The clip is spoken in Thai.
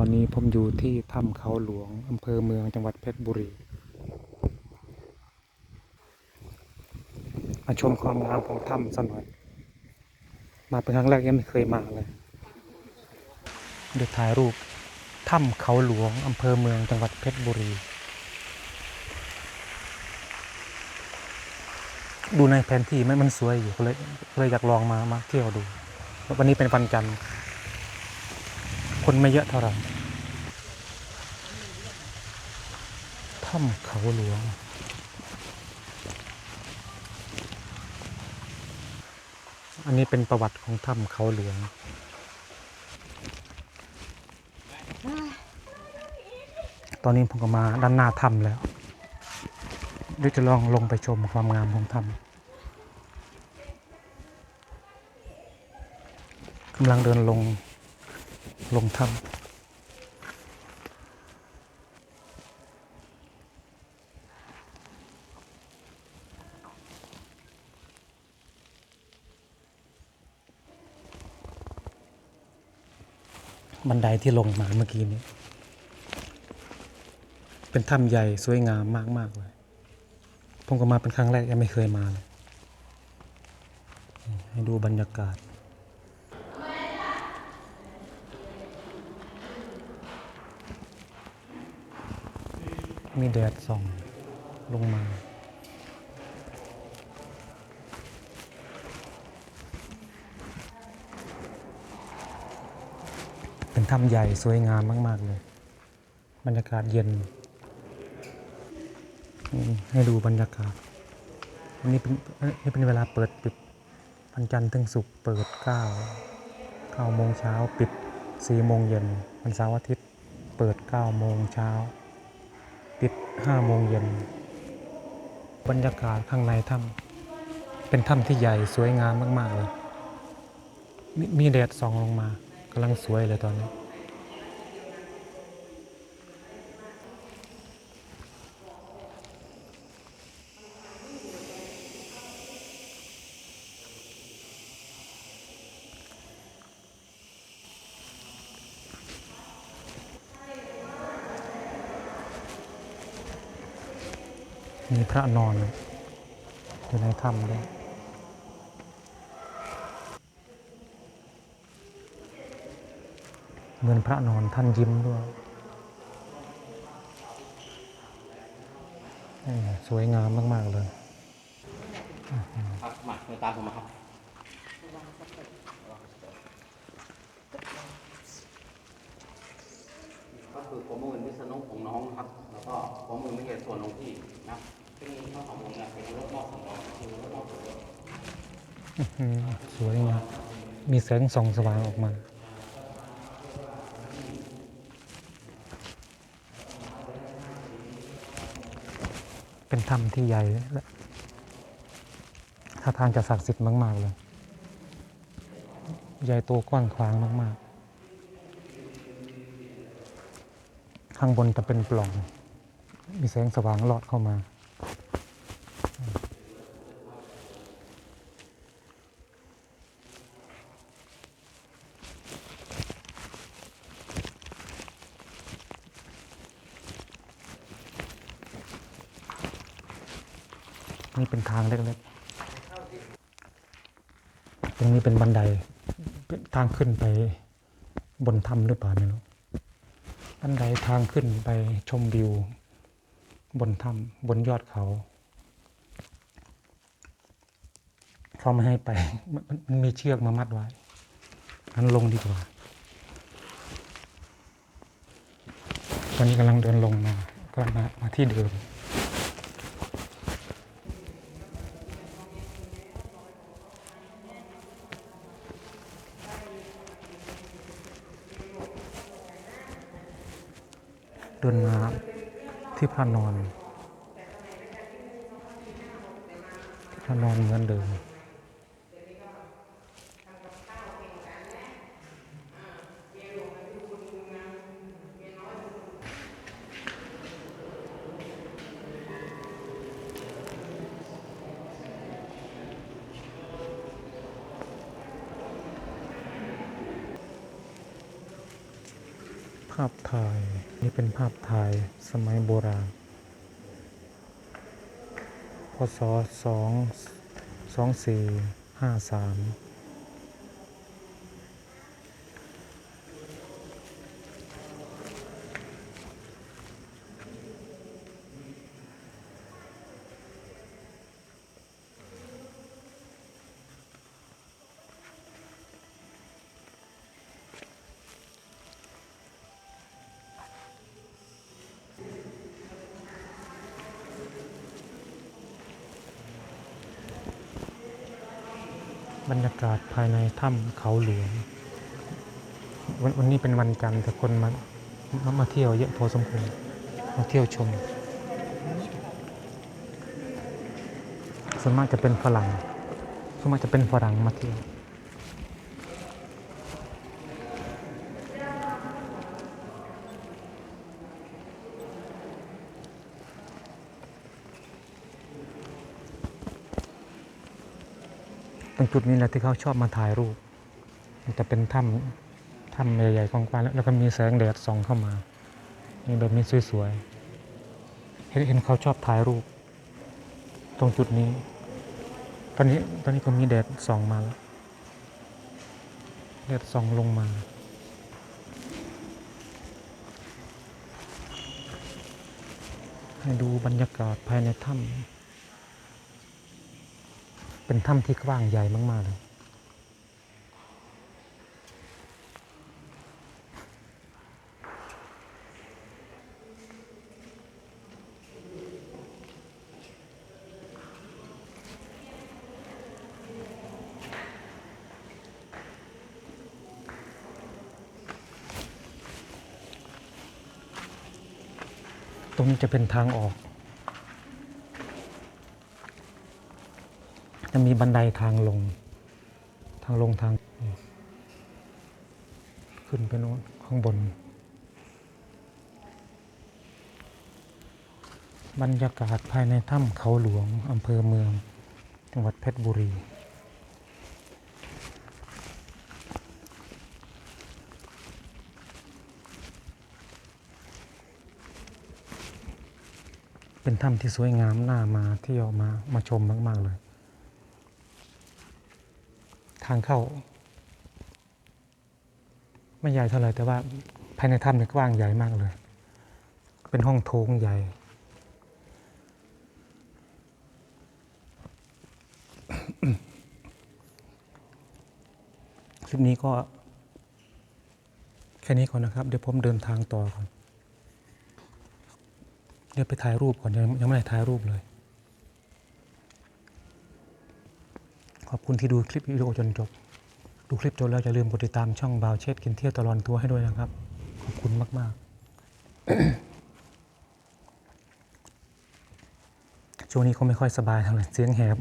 ตอนนี้ผมอยู่ที่ถ้ำเขาหลวงอำเภอเมืองจังหวัดเพชรบุรีมาชมความงามของถ้ำสักหน่อย มาเป็นครั้งแรกยังไม่เคยมาเลยเดี๋ยวถ่ายรูปถ้ำเขาหลวงอำเภอเมืองจังหวัดเพชรบุรี ดูในแผนที่มันมันสวยอยู่เลยเลยอยากลองมามาเที่ยวดู วันนี้เป็นวันจันทร์ คนไม่เยอะเท่าไหร่ถ้ำเขาหลวง อันนี้เป็นประวัติของถ้ำเขาหลวง ตอนนี้ผมก็มาด้านหน้าถ้ำแล้วเดี๋ยวจะลองลงไปชมความงามของถ้ำกำลังเดินลง ลงถ้ำบันไดที่ลงมาเมื่อกี้นี้ เป็นถ้ำใหญ่สวยงามมากๆเลยผมก็มาเป็นครั้งแรกยังไม่เคยมาเลย ให้ดูบรรยากาศ มีแดดส่องลงมาเป็นถ้ำใหญ่สวยงามมาก ๆ เลย บรรยากาศเย็น ให้ดูบรรยากาศอันนี้เป็นเอ้ยนี่เป็นเวลาเปิดปิดวันจันทร์ถึงศุกร์เปิด9 9โมงเช้าปิด 4 โมงเย็นวันเสาร์อาทิตย์ เปิด 9 โมงเช้า ปิด5โมงเย็น บรรยากาศข้างในถ้ำเป็นถ้ำที่ใหญ่สวยงามมาก ๆ เลยมมีแดดส่องลงมากำลังสวยเลยตอนนี้ มีพระนอนอยู่ในถ้ำด้วยเหมือนพระนอนท่านยิ้มด้วยอืมสวยงามมาก ๆ เลยครับมาเดินตามผมมาครับก็คือข้อมูลวิษณุของน้องครับ แล้วก็ข้อมูลไม่เกี่ยวส่วนของพี่ นะซึ่งทั้งสองวงเนี่ยเป็นรถมอบสำรองคือรถมอบสำรองอืมสวยงามมีแสงส่องสว่างออกมาเป็นถ้ำที่ใหญ่และท่าทางจะศักดิ์สิทธิ์มาก ๆ เลย ใหญ่โตกว้างขวางมาก ๆ ข้างบนจะเป็นปล่อง มีแสงสว่างลอดเข้ามา นี่เป็นทางเล็กๆ ตรงนี้เป็นบันไดเป็นทางขึ้นไปบนถ้ำหรือเปล่าไม่รู้บันไดทางขึ้นไปชมวิว บนถ้ำบนยอดเขา เขาไม่ให้ไป มันมีเชือกมามัดไว้งั้นลงดีกว่า ตอนนี้กำลังเดินลงมา ก็มามาที่เดิมเดินมา ที่พระนอน ที่พระนอนเหมือนเดิม ภาพถ่าย นี่เป็นภาพถ่ายสมัยโบราณ พศสองสองสี่ห้าสาม บรรยากาศภายในถ้ำเขาหลวงวนวันนี้เป็นวันจันทร์แต่คนมามามาเที่ยวเยอะพอสมควรมาเที่ยวชม ส่วนมากจะเป็นฝรั่งส่วนมากจะเป็นฝรั่งมาเที่ยว ตรงจุดนี้แหละที่เขาชอบมาถ่ายรูปมันจะเป็นถ้ำถ้ำใหญ่ๆกว้างๆแล้วแล้วก็มีแสงแดดส่องเข้ามานี่แบบนี้สวยๆเห็นเห็นเขาชอบถ่ายรูป ตรงจุดนี้ ตอนนี้ตอนนี้ก็มีแดดส่องมาแล้วแดดส่องลงมาให้ดูบรรยากาศภายในถ้ำ เป็นถ้ำที่กว้างใหญ่มาก ๆ เลย ตรงนี้จะเป็นทางออก จะมีบันไดทางลง ทางลงทาง ขึ้นไปโน้นข้างบน บรรยากาศภายในถ้ำเขาหลวงอำเภอเมือง จังหวัดเพชรบุรีเป็นถ้ำที่สวยงามน่ามาเที่ยวมามาชมมาก ๆ เลย ทางเข้า ไม่ใหญ่เท่าไหร่แต่ว่าภายในถ้ำเนี่ยกว้างใหญ่มากเลย เป็นห้องโถงใหญ่ คลิปนี้ก็ แค่นี้ก่อนนะครับ เดี๋ยวผมเดินทางต่อก่อน เดี๋ยวไปถ่ายรูปก่อนยังยังไม่ได้ถ่ายรูปเลย ขอบคุณที่ดูคลิปวิดีโอจนจบ ดูคลิปจบแล้วอย่าลืมกดติดตามช่องบาวเชดกินเที่ยวตลอดทัวร์ให้ด้วยนะครับ ขอบคุณมาก ๆ ช่วงนี้ก็ไม่ค่อยสบายเท่าไหร่เสียงแหบ